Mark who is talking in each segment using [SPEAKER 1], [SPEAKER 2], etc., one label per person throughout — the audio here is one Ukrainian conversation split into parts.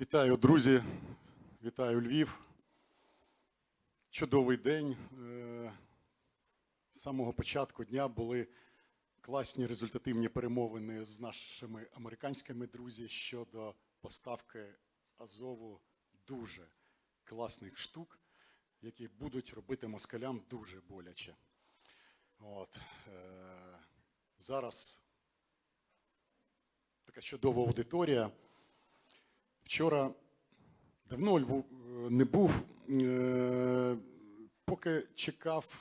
[SPEAKER 1] Вітаю, друзі! Вітаю Львів. Чудовий день. Е, З самого початку дня були класні результативні перемовини з нашими американськими друзями щодо поставки Азову дуже класних штук, які будуть робити москалям дуже боляче. От. е, Зараз така чудова аудиторія. Вчора давно Льву е, не був, е, поки чекав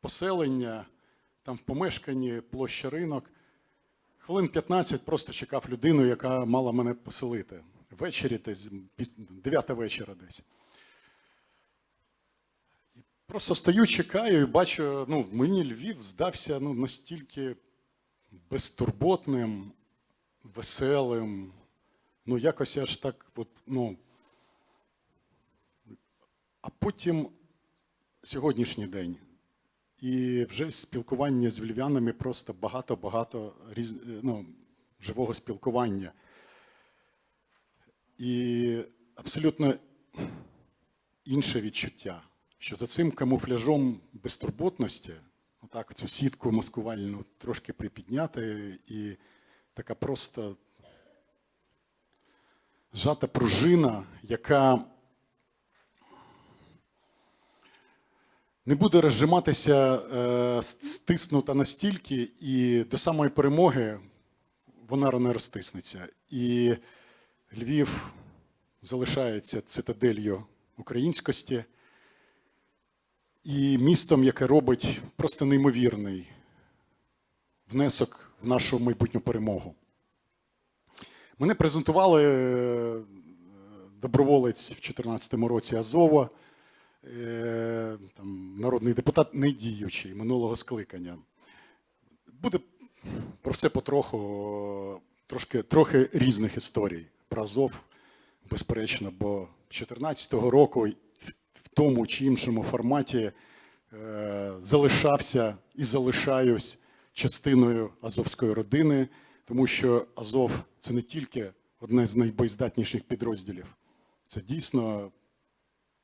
[SPEAKER 1] поселення там в помешканні площа ринок. Хвилин 15 просто чекав людину, яка мала мене поселити. Ввечері десь, піс- 9 вечора десь. Просто стою, чекаю і бачу, ну, мені Львів здався ну, настільки безтурботним, веселим. Ну, якось аж так, от, ну. А потім сьогоднішній день. І вже спілкування з львів'янами просто багато-багато різ... ну, живого спілкування. І абсолютно інше відчуття, що за цим камуфляжом безтурботності, отак цю сітку маскувальну трошки припідняти, і така просто зжата пружина, яка не буде розжиматися е, стиснута настільки, і до самої перемоги вона не розтиснеться. І Львів залишається цитаделью українськості і містом, яке робить просто неймовірний внесок в нашу майбутню перемогу. Мене презентували е, доброволець в 2014 році Азова, е, там, народний депутат, не діючий минулого скликання. Буде про все потроху, трошки, трохи різних історій. Про Азов, безперечно, бо 2014 року в- тому чи іншому форматі е, залишався і залишаюсь частиною азовської родини, тому що Азов це не тільки одне з найбоєздатніших підрозділів, це дійсно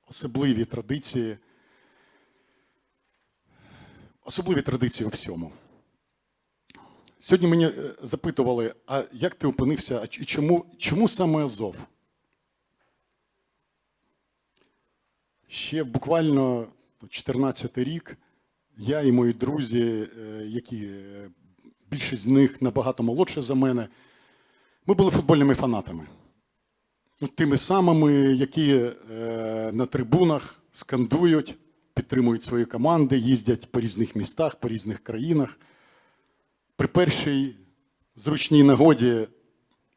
[SPEAKER 1] особливі традиції, особливі традиції у всьому. Сьогодні мені е, запитували, а як ти опинився, і чому, чому саме Азов? Ще буквально 14 рік я і мої друзі, е, які е, більшість з них набагато молодше за мене, ми були футбольними фанатами. Ну, Тими самими, які е, на трибунах скандують, підтримують свої команди, їздять по різних містах, по різних країнах. При першій зручній нагоді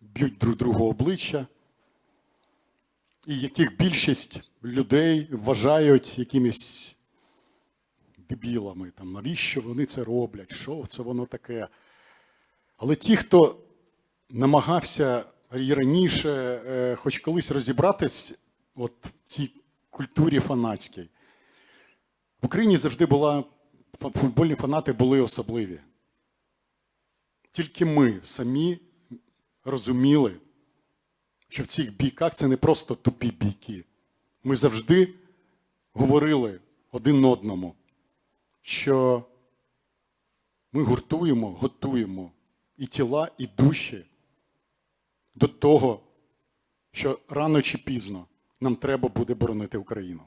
[SPEAKER 1] б'ють друг другу обличчя, і яких більшість людей вважають якимись дебілами. Там, навіщо вони це роблять? Що це воно таке? Але ті, хто намагався і раніше, е, хоч колись розібратись от в цій культурі фанатській, в Україні завжди була футбольні фанати були особливі. Тільки ми самі розуміли, що в цих бійках це не просто тупі бійки. Ми завжди говорили один одному, що ми гуртуємо, готуємо і тіла, і душі до того, що рано чи пізно нам треба буде боронити Україну.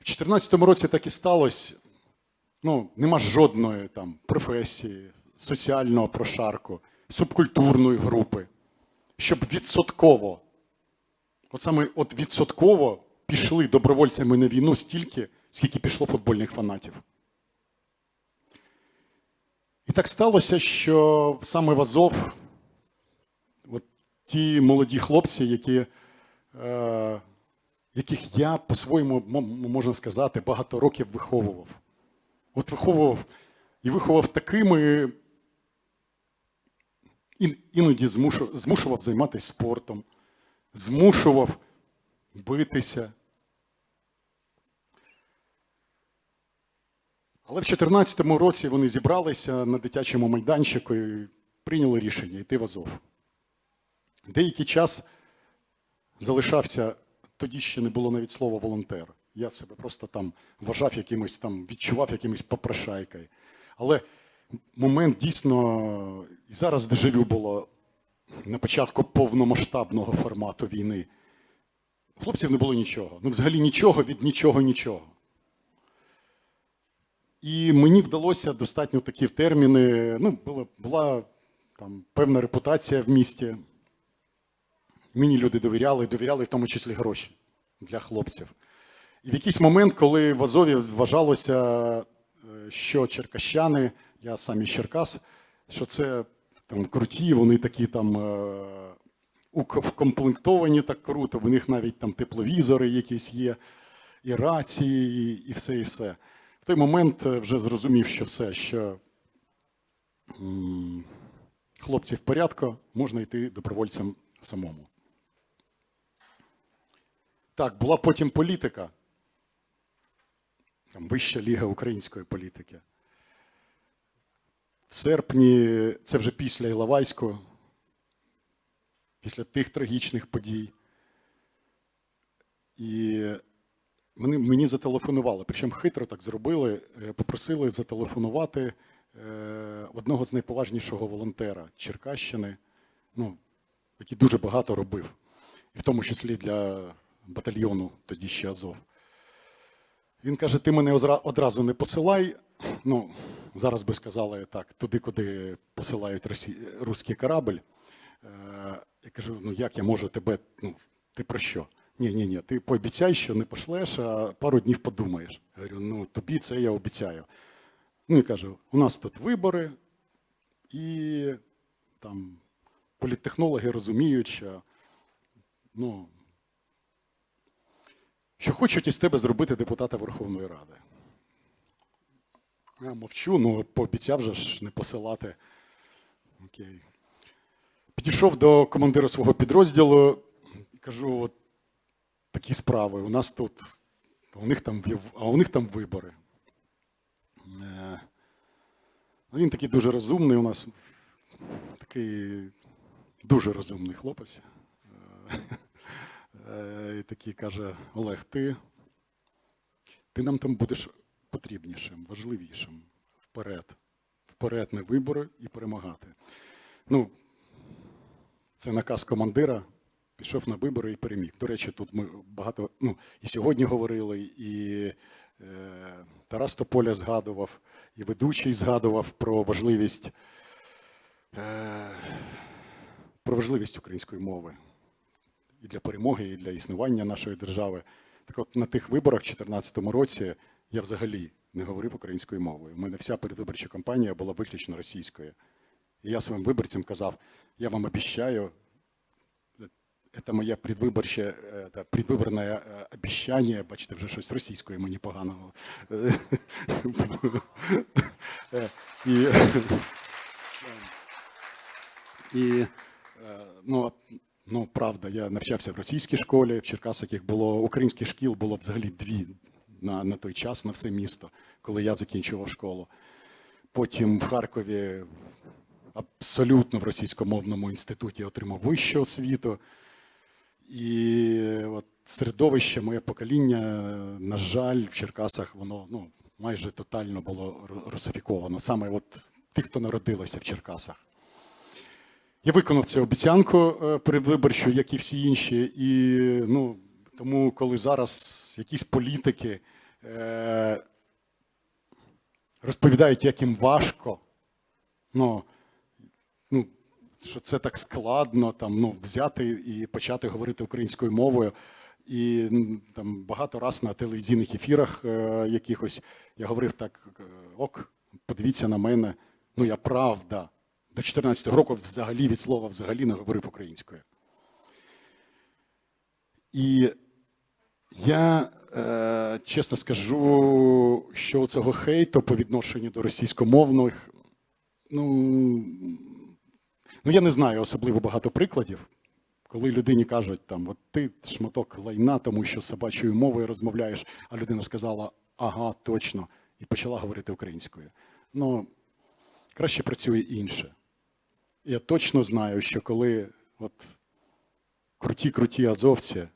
[SPEAKER 1] В 2014 році так і сталося. Ну, нема жодної там професії, соціального прошарку, субкультурної групи, щоб відсотково, от саме от відсотково пішли добровольцями на війну стільки, скільки пішло футбольних фанатів. І так сталося, що саме в Азов от ті молоді хлопці, які, е, яких я по-своєму, можна сказати, багато років виховував. От виховував і виховав такими, іноді змушу- змушував займатися спортом, змушував битися. Але в 2014 році вони зібралися на дитячому майданчику і прийняли рішення йти в Азов. Деякий час залишався, тоді ще не було навіть слова волонтер. Я себе просто там вважав якимось там, відчував якимось попрошайкою. Але момент дійсно, і зараз дежавю було на початку повномасштабного формату війни. У хлопців не було нічого. Ну, взагалі нічого від нічого нічого. І мені вдалося достатньо такі терміни. Ну, була, була там певна репутація в місті. Мені люди довіряли, довіряли в тому числі гроші для хлопців. І в якийсь момент, коли в Азові вважалося, е, що черкащани, я сам із Черкас, що це там круті, вони такі там е, вкомплектовані так круто, в них навіть там тепловізори якісь є, і рації, і, і все, і все. В той момент е, вже зрозумів, що все, що хлопці в порядку, можна йти добровольцем самому. Так, була потім політика. Там вища ліга української політики. В серпні, це вже після Іловайського, після тих трагічних подій. І мені, мені зателефонували, причому хитро так зробили, е, попросили зателефонувати е, одного з найповажнішого волонтера Черкащини, ну, який дуже багато робив, і в тому числі для батальйону тоді ще Азов. Він каже: ти мене одразу не посилай. Ну, зараз би сказали так, туди, куди посилають росі... руський корабль. Е, я кажу: ну як я можу тебе, ну, ти про що? Ні, ні, ні, ти пообіцяй, що не пошлеш, а пару днів подумаєш. Я говорю, ну тобі це я обіцяю. Ну і каже, у нас тут вибори, і там політтехнологи розуміють, що ну, що хочуть із тебе зробити депутата Верховної Ради. Я мовчу, ну пообіцяв же ж не посилати. Окей. Підійшов до командира свого підрозділу і кажу: от такі справи. У нас тут, у них там, а у них там вибори. Е, ну, Він такий дуже розумний у нас, такий дуже розумний хлопець. Е, Е, І такий каже: Олег, ти, ти нам там будеш потрібнішим, важливішим. Вперед. Вперед на вибори і перемагати. Ну, це наказ командира. Пішов на вибори і переміг. До речі, тут ми багато ну, і сьогодні говорили, і е, Тарас Тополя згадував, і ведучий згадував про важливість, е, про важливість української мови і для перемоги, і для існування нашої держави. Так от на тих виборах в 2014 році я взагалі не говорив українською мовою. У мене вся передвиборча кампанія була виключно російською. І я своїм виборцям казав: я вам обіцяю, це моє предвиборче, предвиборне е, обіцяння, бачите, вже щось російською мені поганого. І, і е, ну, ну, правда, я навчався в російській школі, в Черкасах було, українських шкіл було взагалі дві на, на той час, на все місто, коли я закінчував школу. Потім в Харкові абсолютно в російськомовному інституті отримав вищу освіту. І от середовище, моє покоління, на жаль, в Черкасах воно ну, майже тотально було русифіковано. Саме от ті, хто народилися в Черкасах. Я виконав цю обіцянку е, передвиборчу, як і всі інші. І ну, тому, коли зараз якісь політики е, розповідають, як їм важко, ну, ну, що це так складно там, ну, взяти і почати говорити українською мовою. І там багато раз на телевізійних ефірах е, якихось я говорив так: е, ок, подивіться на мене. Ну, я правда. До 14 року взагалі від слова взагалі не говорив українською. І я е, чесно скажу, що цього хейту по відношенню до російськомовних, ну, ну я не знаю особливо багато прикладів, коли людині кажуть, там, от ти шматок лайна, тому що собачою мовою розмовляєш, а людина сказала, ага, точно, і почала говорити українською. Ну, краще працює інше. Я точно знаю, що коли от круті-круті азовці,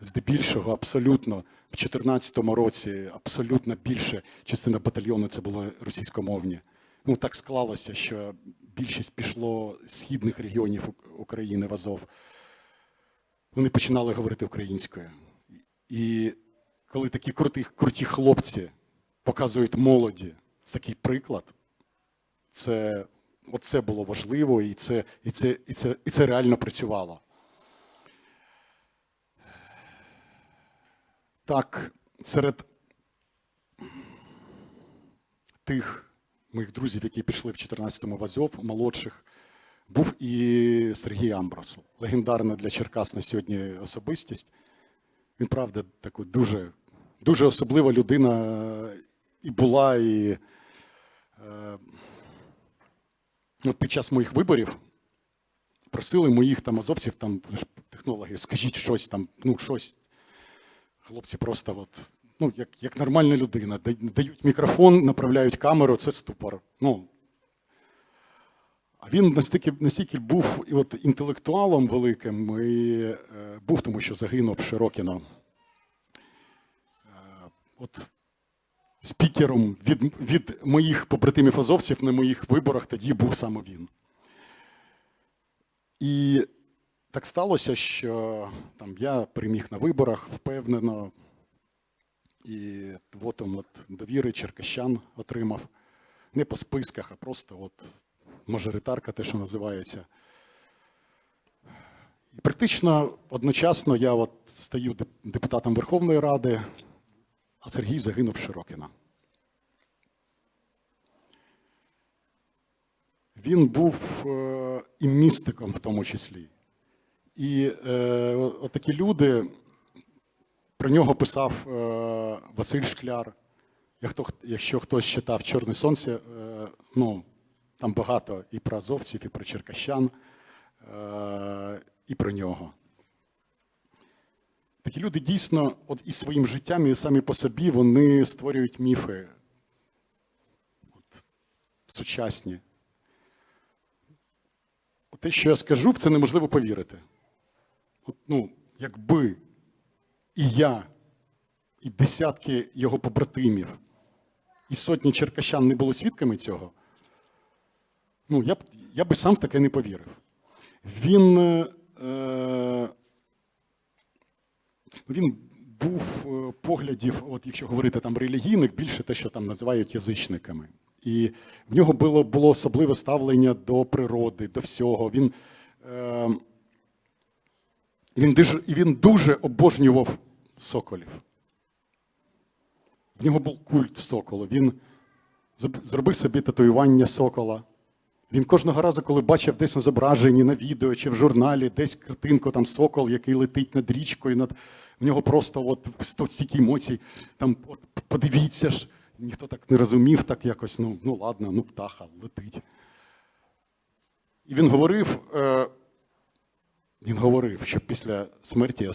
[SPEAKER 1] здебільшого абсолютно в 2014 році абсолютно більше частина батальйону це було російськомовні. Ну так склалося, що більшість пішло з східних регіонів України в Азов. Вони починали говорити українською. І коли такі круті, круті хлопці показують молоді такий приклад, це, оце було важливо, і це, і, це, і, це, і це реально працювало. Так, серед тих моїх друзів, які пішли в 14-му в Азов, молодших, був і Сергій Амброс, легендарна для Черкас на сьогодні особистість. Він, правда, такий дуже, дуже особлива людина і була, і е, ну, під час моїх виборів просили моїх там азовців, там технологів, скажіть щось там, ну щось. Хлопці просто от, ну, як, як нормальна людина, дають мікрофон, направляють камеру, це ступор. Ну, а він настільки, настільки був і от інтелектуалом великим, і е, був тому, що загинув Широкіно. Е, от спікером від, від моїх побратимів азовців на моїх виборах тоді був саме він. І так сталося, що там я переміг на виборах впевнено, і вотом от довіри черкащан отримав. Не по списках, а просто от мажоритарка, те, що називається. І практично одночасно я от стаю депутатом Верховної Ради, а Сергій загинув Широкіна. Він був е, і містиком в тому числі. І е, от такі люди, про нього писав е, Василь Шкляр. Як Якщо хтось читав Чорне сонце, е, ну, там багато і про азовців, і про черкащан, е, і про нього. Такі люди дійсно, от і своїм життям, і самі по собі, вони створюють міфи от, сучасні. От Те, що я скажу, в це неможливо повірити. От, ну, якби і я, і десятки його побратимів, і сотні черкащан не були свідками цього, ну, я б, я би сам в таке не повірив. Він, е, е, він був е, поглядів, от якщо говорити там релігійних, більше те, що там називають язичниками. І в нього було, було особливе ставлення до природи, до всього. Він, е, він, дуже, він дуже обожнював соколів. В нього був культ соколу. Він зробив собі татуювання сокола. Він кожного разу, коли бачив десь на зображенні, на відео чи в журналі, десь картинку, там сокол, який летить над річкою, над... в нього просто от стільки емоцій. Там, от, подивіться ж, ніхто так не розумів, так якось, ну, ну ладно, ну птаха летить. І він говорив, е, він говорив, що після смерті я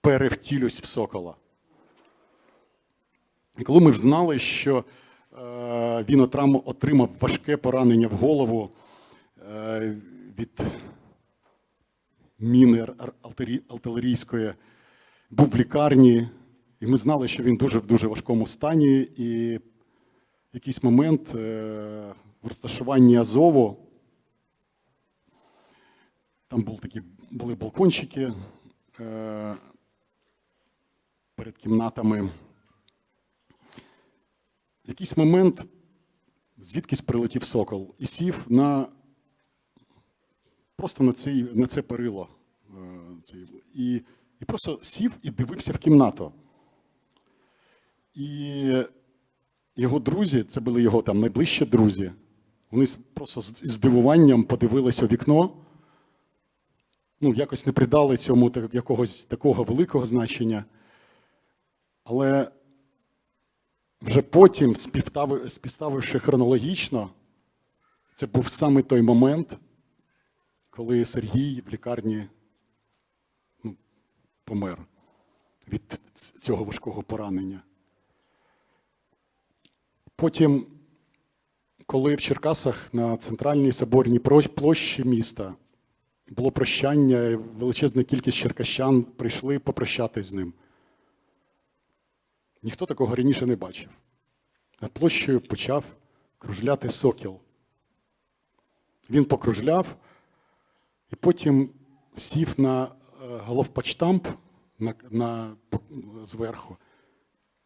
[SPEAKER 1] перевтілюсь в сокола. І коли ми знали, що е, він отримав важке поранення в голову е, від міни ар- ар- артилері- артилерійської, був в лікарні, і ми знали, що він дуже в дуже важкому стані. І в якийсь момент е, в розташуванні Азову там були такі були балкончики перед кімнатами. Якийсь момент звідкись прилетів сокол і сів на просто на, цей, на це перило. е, І, і просто сів і дивився в кімнату. І його друзі, це були його там найближчі друзі, вони просто з здивуванням подивилися у вікно, ну, якось не придали цьому якогось такого великого значення. Але вже потім, співстави- співставивши хронологічно, це був саме той момент, коли Сергій в лікарні ну, помер від цього важкого поранення. Потім, коли в Черкасах на центральній соборній площі міста було прощання, величезна кількість черкащан прийшли попрощатись з ним. Ніхто такого раніше не бачив. Над площею почав кружляти сокіл. Він покружляв і потім сів на е, головпочтамп на, на, зверху.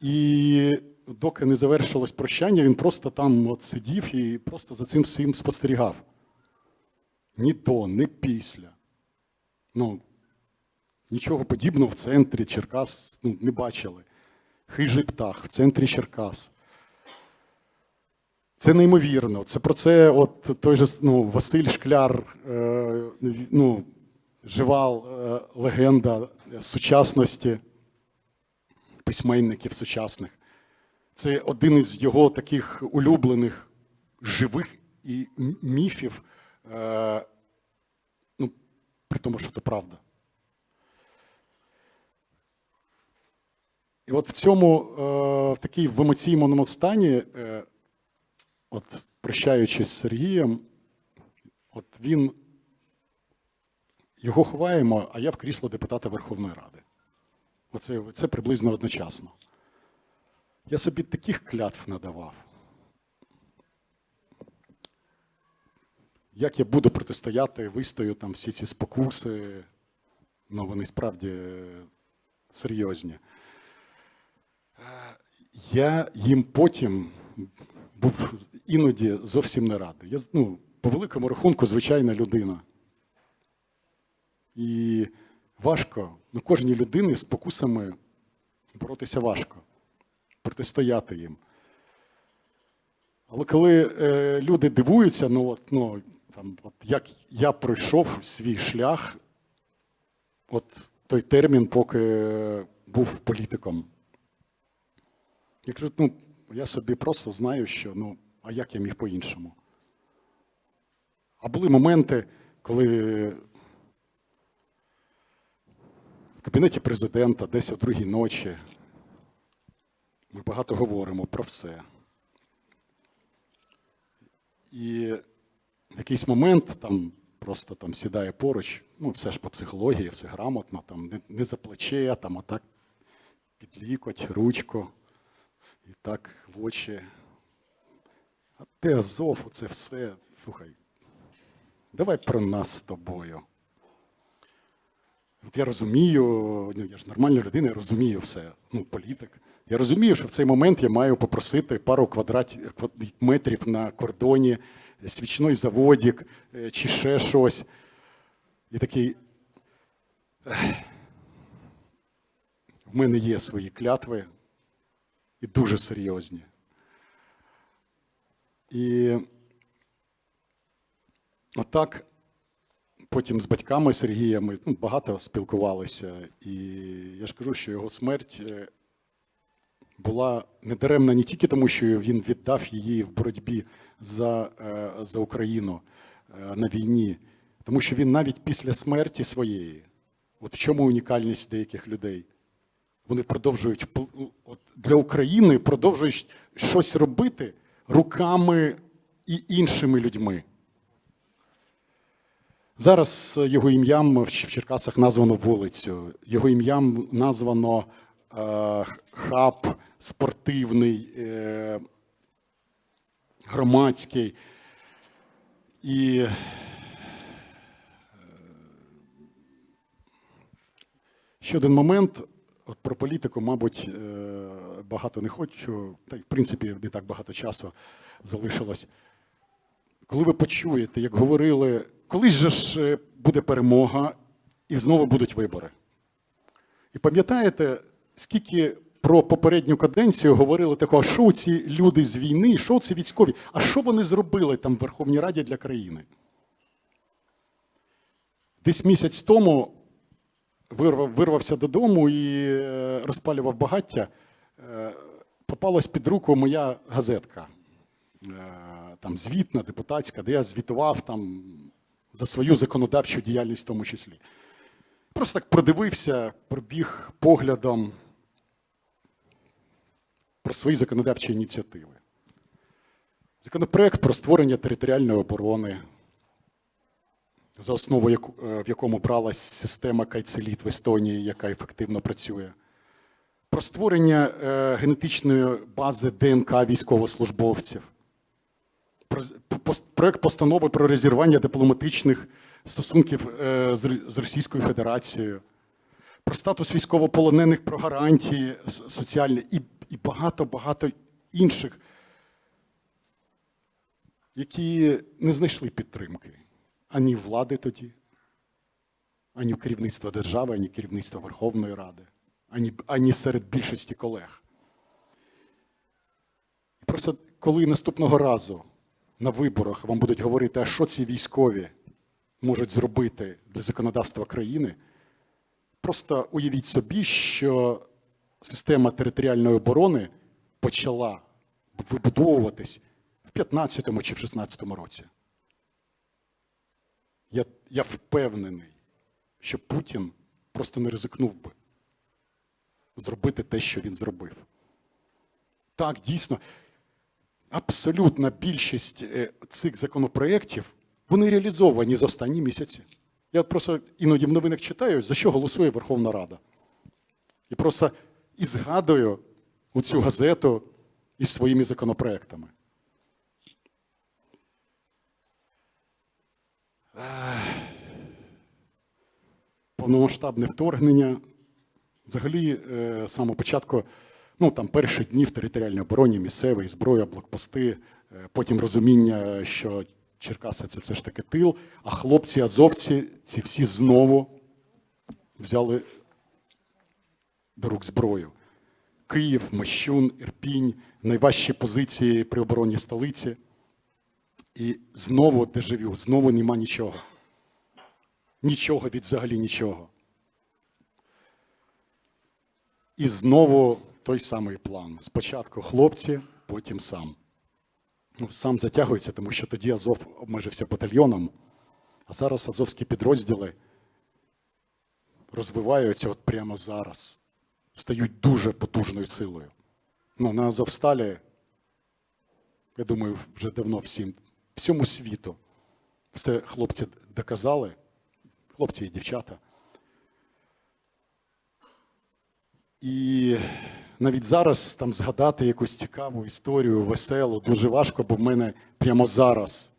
[SPEAKER 1] І доки не завершилось прощання, він просто там от сидів і просто за цим всім спостерігав. Ні до, ні після. Ну, нічого подібного в центрі Черкас ну, не бачили. Хижий птах в центрі Черкас. Це неймовірно. Це про це от той же ну, Василь Шкляр, е, ну, жива е, легенда сучасності, письменників сучасних. Це один із його таких улюблених живих і міфів, е, ну, при тому, що це правда. І от в цьому, е, в такій в емоційному стані, е, от прощаючись з Сергієм, от він його ховаємо, а я в крісло депутата Верховної Ради. Оце, це приблизно одночасно. Я собі таких клятв надавав. Як я буду протистояти, вистою там всі ці спокуси, ну вони справді серйозні. Я їм потім був іноді зовсім не радий. Я, ну, по великому рахунку, звичайна людина. І важко, ну, кожній людині з спокусами боротися важко, протистояти їм. Але коли е, люди дивуються, ну, от, ну, там, от як я пройшов свій шлях, от той термін, поки був політиком. Я кажу, ну, я собі просто знаю, що ну, а як я міг по-іншому? А були моменти, коли в кабінеті президента десь о другій ночі ми багато говоримо про все. І в якийсь момент там просто там сідає поруч, ну, все ж по психології, все грамотно, там не, не за плече, там, а так під лікоть, ручку. І так в очі. А ти Азов, це все. Слухай, давай про нас з тобою. От я розумію, ну я ж нормальна людина, я розумію все, ну, політик. Я розумію, що в цей момент я маю попросити пару квадратів метрів на кордоні, свічний заводик е, чи ще щось. І такий. В мене є свої клятви, і дуже серйозні. І отак потім з батьками Сергія ми ну, багато спілкувалися. І я ж кажу, що його смерть е, була недаремна не тільки тому, що він віддав її в боротьбі за, е, за Україну е, на війні, тому що він навіть після смерті своєї, от в чому унікальність деяких людей. Вони продовжують для України продовжують щось робити руками і іншими людьми. Зараз його ім'ям в Черкасах названо вулицю, його ім'ям названо е, хаб спортивний, е, громадський. І е, ще один момент. От про політику, мабуть, е, багато не хочу, та й в принципі не так багато часу залишилось. Коли ви почуєте, як говорили, колись же ж е, буде перемога і знову будуть вибори. І пам'ятаєте, скільки про попередню каденцію говорили такого, а що ці люди з війни, що це військові, а що вони зробили там в Верховній Раді для країни? Десь місяць тому вирвав, вирвався додому і е, розпалював багаття. Е, попалась під руку моя газетка, е, там звітна, депутатська, де я звітував там за свою законодавчу діяльність в тому числі. Просто так продивився, пробіг поглядом про свої законодавчі ініціативи. Законопроект про створення територіальної оборони, за основу е, в якому бралась система Кайцеліт в Естонії, яка ефективно працює. Про створення е, генетичної бази ДНК військовослужбовців. Про, проект постанови про розірвання дипломатичних стосунків е, з, Російською Федерацією, про статус військовополонених, про гарантії соціальні і багато-багато інших, які не знайшли підтримки ані влади тоді, ані керівництва держави, ані керівництва Верховної Ради, ані, ані серед більшості колег. І Просто коли наступного разу на виборах вам будуть говорити, а що ці військові можуть зробити для законодавства країни, просто уявіть собі, що система територіальної оборони почала вибудовуватись в 15-му чи в 16-му році. Я, я впевнений, що Путін просто не ризикнув би зробити те, що він зробив. Так, дійсно, абсолютна більшість е, цих законопроєктів вони реалізовані за останні місяці. Я просто іноді в новинах читаю, за що голосує Верховна Рада. І просто і згадую цю газету із своїми законопроектами. Повномасштабне вторгнення. Взагалі, е, з самого початку, ну там перші дні в територіальній обороні, місцевий, зброя, блокпости, е, потім розуміння, що Черкаси це все ж таки тил, а хлопці, азовці, ці всі знову взяли до рук зброю. Київ, Мощун, Ірпінь, найважчі позиції при обороні столиці. І знову дежавю, знову нема нічого. Нічого від взагалі нічого. І знову той самий план. Спочатку хлопці, потім сам. Ну, сам затягується, тому що тоді Азов обмежився батальйоном, а зараз азовські підрозділи розвиваються от прямо зараз, стають дуже потужною силою. Ну, на Азовсталі, я думаю, вже давно всім, всьому світу все хлопці доказали, хлопці і дівчата. І навіть зараз там згадати якусь цікаву історію, веселу, дуже важко, бо в мене прямо зараз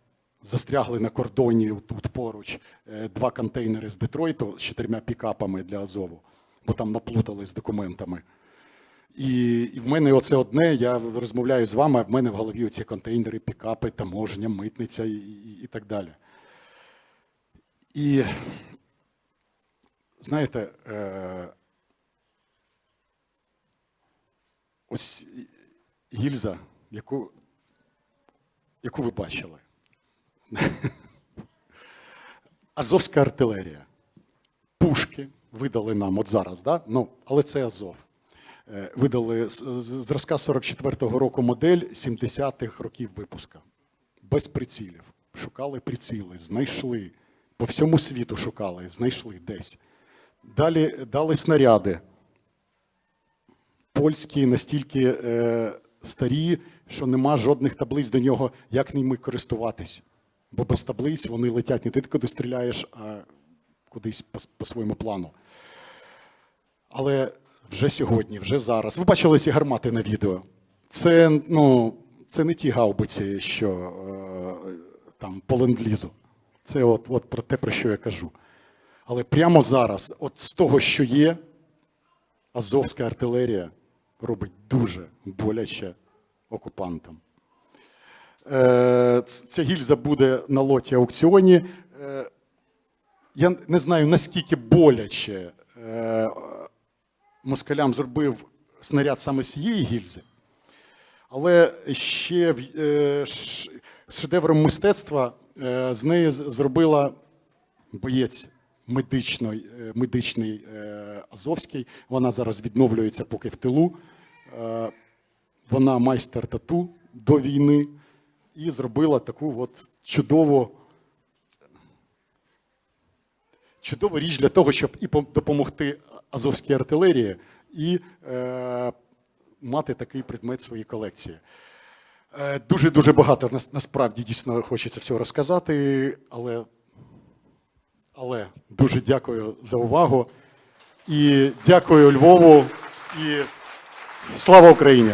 [SPEAKER 1] застрягли на кордоні тут поруч е, два контейнери з Детройту з чотирма пікапами для Азову, бо там наплутали з документами. І, і в мене оце одне, я розмовляю з вами, а в мене в голові оці контейнери, пікапи, таможня, митниця і, і, і так далі. І знаєте, е, ось гільза, яку, яку ви бачили. Азовська артилерія. Пушки видали нам от зараз, да? ну, але це Азов. Е, Видали зразка 44-го року модель 70-х років випуска. Без прицілів. Шукали приціли, знайшли. По всьому світу шукали, знайшли десь. Далі дали снаряди. Польські настільки е, старі, що нема жодних таблиць до нього, як ними користуватись. Бо без таблиць вони летять не ти куди стріляєш, а кудись по, по своєму плану. Але вже сьогодні, вже зараз. Ви бачили ці гармати на відео. Це, ну, це не ті гаубиці, що е, там по ленд-лізу. Це от, от про те, про що я кажу. Але прямо зараз, от з того, що є, азовська артилерія робить дуже боляче окупантам. Е, Ця гільза буде на лоті аукціоні. Е, Я не знаю, наскільки боляче е, москалям зробив снаряд саме з цієї гільзи, але ще е, шедевром мистецтва е, з неї зробила боєць медичний, е, медичний е, Азовський. Вона зараз відновлюється поки в тилу. Вона майстер тату до війни і зробила таку от чудову, чудову річ для того, щоб і допомогти азовській артилерії, і е, мати такий предмет в своїй колекції. Дуже дуже багато нас- насправді дійсно хочеться всього розказати, але Але дуже дякую за увагу. І дякую Львову. І слава Україні!